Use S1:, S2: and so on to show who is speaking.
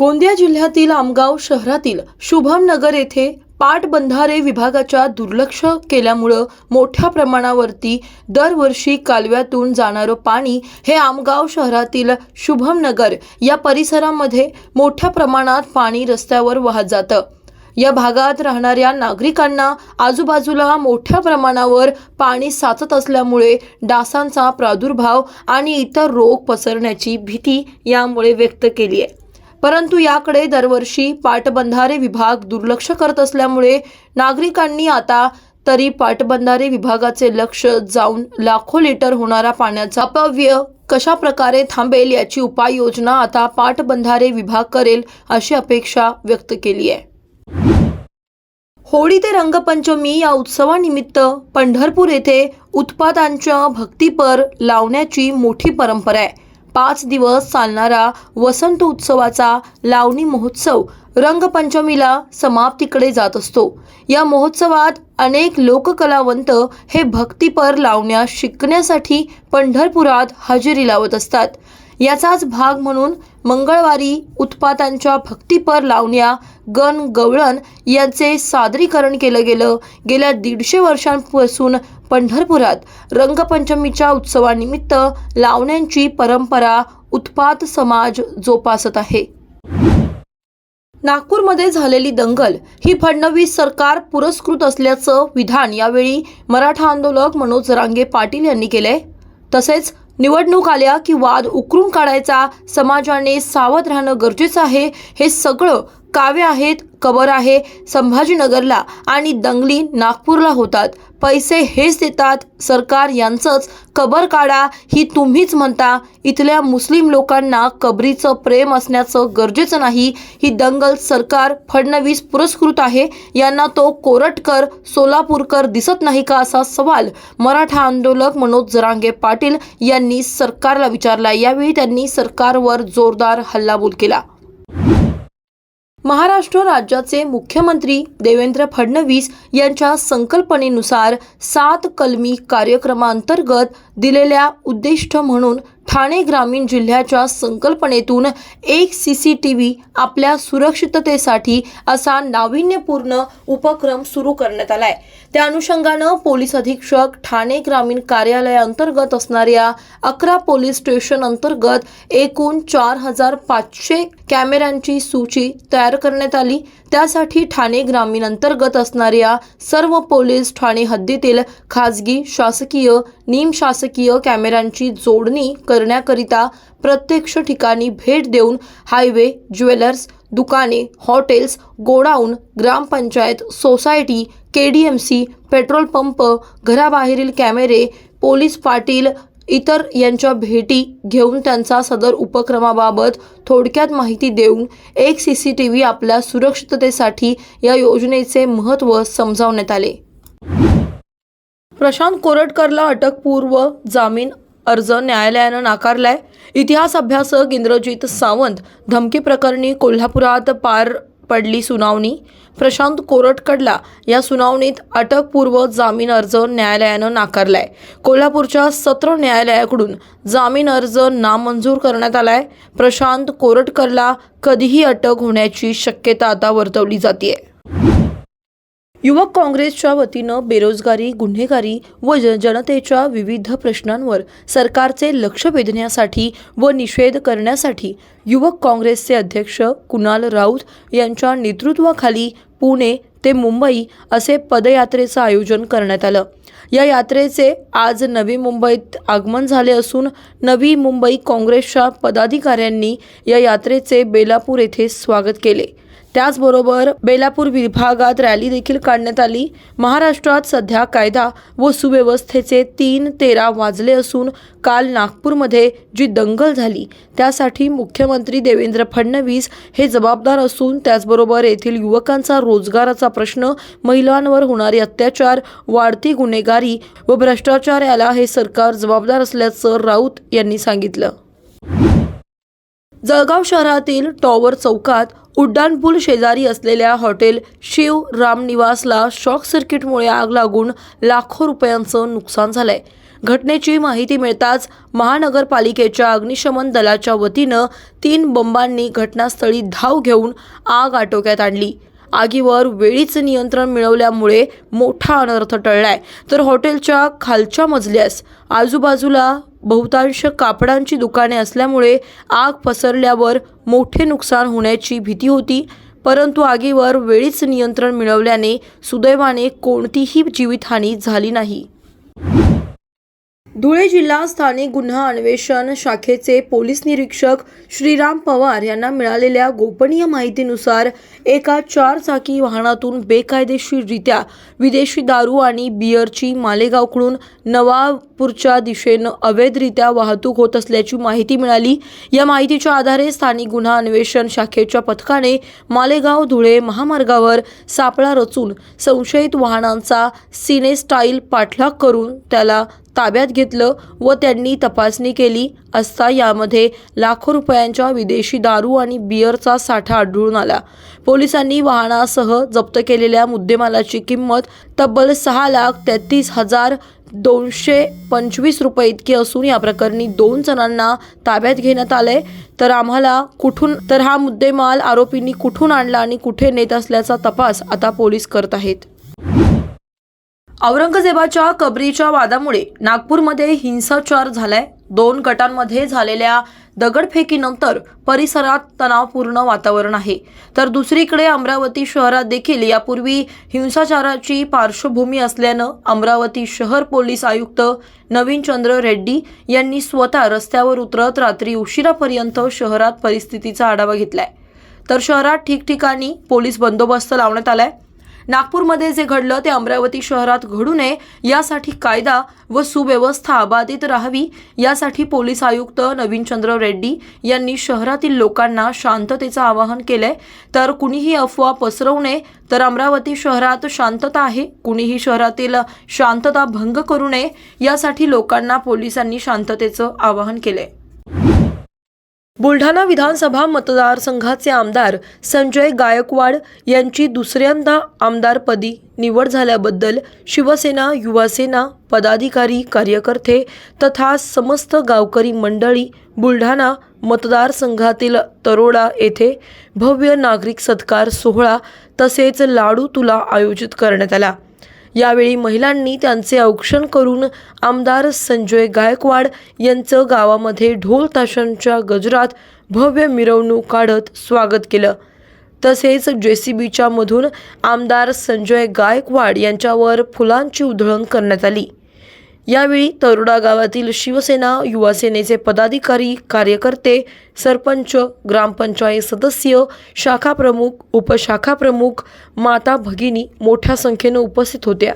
S1: गोंदिया जिल्ह्यातील आमगाव शहरातील शुभम नगर येथे पाटबंधारे विभागाच्या दुर्लक्ष केल्यामुळं मोठ्या प्रमाणावरती दरवर्षी कालव्यातून जाणारं पाणी हे आमगाव शहरातील शुभम नगर या परिसरामध्ये मोठ्या प्रमाणात पाणी रस्त्यावर वाहत जातं. या भागात राहणाऱ्या नागरिकांना आजूबाजूला मोठ्या प्रमाणावर पाणी साचत असल्यामुळे डासांचा प्रादुर्भाव आणि इतर रोग पसरण्याची भीती यामुळे व्यक्त केली आहे. परंतु याकडे दरवर्षी पाटबंधारे विभाग दुर्लक्ष करत असल्यामुळे नागरिकांनी आता तरी पाटबंधारे विभागाचे लक्ष जाऊन लाखो लिटर होणारा पाण्याचा अपव्यय कशा प्रकारे थांबेल याची उपाययोजना आता पाटबंधारे विभाग करेल अशी अपेक्षा व्यक्त केली आहे. होळी ते रंगपंचमी या उत्सवानिमित्त पंढरपूर येथे उत्पादांच्या भक्तीपर लावण्याची मोठी परंपरा आहे. पाच दिवस चालणारा वसंत उत्सवाचा लावणी महोत्सव रंगपंचमीला समाप्तीकडे जात असतो. या महोत्सवात अनेक लोककलावंत हे भक्तीपर लावण्या शिकण्यासाठी पंढरपुरात हजेरी लावत असतात. याचाच भाग म्हणून मंगळवारी उत्पातांच्या भक्तीपर लावण्या गण गवळण यांचे सादरीकरण केलं गेलं. गेल्या दीडशे वर्षांपासून पंढरपुरात रंगपंचमीच्या उत्सवानिमित्त लावण्यांची परंपरा उत्पात समाज जोपासत आहे. नागपूरमध्ये झालेली दंगल ही फडणवीस सरकार पुरस्कृत असल्याचं विधान यावेळी मराठा आंदोलक मनोज रांगे पाटील यांनी केलंय. तसेच निवडणूक आल्या की वाद उकरून काढायचा समाजाने सावध राहणं गरजेचं आहे हे सगळं काव्य आहेत कबर आहे संभाजीनगरला आणि दंगली नागपूरला होतात. पैसे हेच देतात सरकार यांचंच. कबर काढा ही तुम्हीच म्हणता. इथल्या मुस्लिम लोकांना कबरीचं प्रेम असण्याचं गरजेचं नाही. ही दंगल सरकार फडणवीस पुरस्कृत आहे. यांना तो कोरटकर सोलापूरकर दिसत नाही का असा सवाल? मराठा आंदोलक मनोज जरांगे पाटील यांनी सरकारला विचारला. यावेळी त्यांनी सरकारवर जोरदार हल्लाबोल केला. महाराष्ट्र राज्याचे मुख्यमंत्री देवेंद्र फडणवीस यांच्या संकल्पनेनुसार सात कलमी कार्यक्रमांतर्गत दिलेल्या उद्दिष्ट म्हणून ठाणे ग्रामीण जिल्ह्याच्या संकल्पनेतून एक सी सी टी व्ही आपल्या सुरक्षिततेसाठी असा नाविन्यपूर्ण उपक्रम सुरू करण्यात आलाय. त्या अनुषंगानं पोलीस अधीक्षक ठाणे ग्रामीण कार्यालयाअंतर्गत असणाऱ्या अकरा पोलीस स्टेशन अंतर्गत एकूण चार हजार पाचशे कॅमेऱ्यांची सूची तयार करण्यात आली. त्यासाठी ठाणे ग्रामीण अंतर्गत असणाऱ्या सर्व पोलीस ठाणे हद्दीतील खाजगी शासकीय निमशासकीय कॅमेऱ्यांची जोडणी कर करण्याकरिता प्रत्यक्ष ठिकाणी भेट देऊन हायवे ज्वेलर्स दुकाने hotels godown grampanchayat society K D M C petrol pump घराबाहेरील कॅमेरे पोलीस पाटील इतर यांच्या भेटी घेऊन त्यांचा सदर उपक्रमाबाबत थोडक्यात माहिती देऊन एक सी सी टी व्ही आपल्या सुरक्षिततेसाठी या योजनेचे महत्त्व समजावण्यात आले. प्रशांत कोरटकरला अटकपूर्व जामीन अर्ज न्यायालयानं नाकारलाय. इतिहास अभ्यासक इंद्रजित सावंत धमकी प्रकरणी कोल्हापुरात पार पडली सुनावणी. प्रशांत कोरटकडला या सुनावणीत अटकपूर्व जामीन अर्ज न्यायालयानं नाकारलाय. कोल्हापूरच्या सत्र न्यायालयाकडून जामीन अर्ज नामंजूर करण्यात आलाय. प्रशांत कोरटकरला कधीही अटक होण्याची शक्यता आता वर्तवली जाते युवक काँग्रेसच्या वतीनं बेरोजगारी गुन्हेगारी व जनतेच्या विविध प्रश्नांवर सरकारचे लक्ष वेधण्यासाठी व निषेध करण्यासाठी युवक काँग्रेसचे अध्यक्ष कुणाल राऊत यांच्या नेतृत्वाखाली पुणे ते मुंबई असे पदयात्रेचं आयोजन करण्यात आलं. या यात्रेचे आज नवी मुंबईत आगमन झाले असून नवी मुंबई काँग्रेसच्या पदाधिकाऱ्यांनी या यात्रेचे बेलापूर येथे स्वागत केले. त्याचबरोबर बेलापूर विभागात रॅली देखील काढण्यात आली. महाराष्ट्रात सध्या कायदा व सुव्यवस्थेचे तीन तेरा वाजले असून काल नागपूरमध्ये जी दंगल झाली त्यासाठी मुख्यमंत्री देवेंद्र फडणवीस हे जबाबदार असून त्याचबरोबर येथील युवकांचा रोजगाराचा प्रश्न महिलांवर होणारे अत्याचार वाढती गुन्हेगारी व भ्रष्टाचार याला हे सरकार जबाबदार असल्याचं राऊत यांनी सांगितलं. जळगाव शहरातील टॉवर चौकात उड्डाणपूल शेजारी असलेल्या हॉटेल शिव रामनिवासला शॉक सर्किटमुळे आग लागून लाखो रुपयांचं नुकसान झालंय. घटनेची माहिती मिळताच महानगरपालिकेच्या अग्निशमन दलाच्या वतीनं तीन बंबांनी घटनास्थळी धाव घेऊन आग आटोक्यात आणली. आगीवर वेळीच नियंत्रण मिळवल्यामुळे मोठा अनर्थ टळलाय. तर हॉटेलच्या खालच्या मजल्यास आजूबाजूला बहुतांश कापडांची दुकाने असल्यामुळे आग पसरल्यावर मोठे नुकसान होण्याची भीती होती. परंतु आगीवर वेळीच नियंत्रण मिळवल्याने सुदैवाने कोणतीही जीवितहानी झाली नाही. धुळे जिल्हा स्थानिक गुन्हा अन्वेषण शाखेचे पोलीस निरीक्षक श्रीराम पवार यांना मिळालेल्या गोपनीय माहितीनुसार एका चारचाकी वाहनातून बेकायदेशीररित्या विदेशी दारू आणि बियरची मालेगावकडून नवापूरच्या दिशेनं अवैधरित्या वाहतूक होत असल्याची माहिती मिळाली. या माहितीच्या आधारे स्थानिक गुन्हा अन्वेषण शाखेच्या पथकाने मालेगाव धुळे महामार्गावर सापळा रचून संशयित वाहनांचा सिनेस्टाईल पाठलाग करून त्याला ताब्यात घेतलं व त्यांनी तपासणी केली असता यामध्ये लाखो रुपयांच्या विदेशी दारू आणि बियरचा साठा आढळून आला. पोलिसांनी वाहनासह जप्त केलेल्या मुद्देमालाची किंमत तब्बल सहा लाख तेहतीस हजार दोनशे पंचवीस रुपये इतकी असून या प्रकरणी दोन जणांना ताब्यात घेण्यात आले तर आम्हाला कुठून तर हा मुद्देमाल आरोपींनी कुठून आणला आणि कुठे नेत असल्याचा तपास आता पोलीस करत आहेत. औरंगजेबाच्या कबरीच्या वादामुळे नागपूरमध्ये हिंसाचार झालाय. दोन गटांमध्ये झालेल्या दगडफेकीनंतर परिसरात तणावपूर्ण वातावरण आहे. तर दुसरीकडे अमरावती शहरात देखील यापूर्वी हिंसाचाराची पार्श्वभूमी असल्यानं अमरावती शहर पोलीस आयुक्त नवीन चंद्र रेड्डी यांनी स्वतः रस्त्यावर उतरत रात्री उशिरापर्यंत शहरात परिस्थितीचा आढावा घेतलाय. तर शहरात ठिकठिकाणी पोलीस बंदोबस्त लावण्यात आलाय. नागपूरमध्ये जे घडलं ते अमरावती शहरात घडू नये यासाठी कायदा व सुव्यवस्था अबाधित राहावी यासाठी पोलीस आयुक्त नवीनचंद्र रेड्डी यांनी शहरातील लोकांना शांततेचं आवाहन केलंय. तर कुणीही अफवा पसरवू नये तर अमरावती शहरात शांतता आहे. कुणीही शहरातील शांतता भंग करू नये यासाठी लोकांना पोलिसांनी शांततेचं आवाहन केलंय. बुलढाणा विधानसभा मतदारसंघाचे आमदार संजय गायकवाड यांची दुसऱ्यांदा आमदारपदी निवड झाल्याबद्दल शिवसेना युवासेना पदाधिकारी कार्यकर्ते तथा समस्त गावकरी मंडळी बुलढाणा मतदारसंघातील तरोडा येथे भव्य नागरिक सत्कार सोहळा तसेच लाडू तुला आयोजित करण्यात आला. यावेळी महिलांनी त्यांचे औक्षण करून आमदार संजय गायकवाड यांचं गावामध्ये ढोल ताशांच्या गजरात भव्य मिरवणूक काढत स्वागत केलं. तसेच जेसीबीच्या मधून आमदार संजय गायकवाड यांच्यावर फुलांची उधळण करण्यात आली. यावेळी तरुडा गावातील शिवसेना युवासेनेचे पदाधिकारी कार्यकर्ते सरपंच ग्रामपंचायत सदस्य शाखा प्रमुख उपशाखा प्रमुख माता भगिनी मोठ्या संख्येनं उपस्थित होत्या.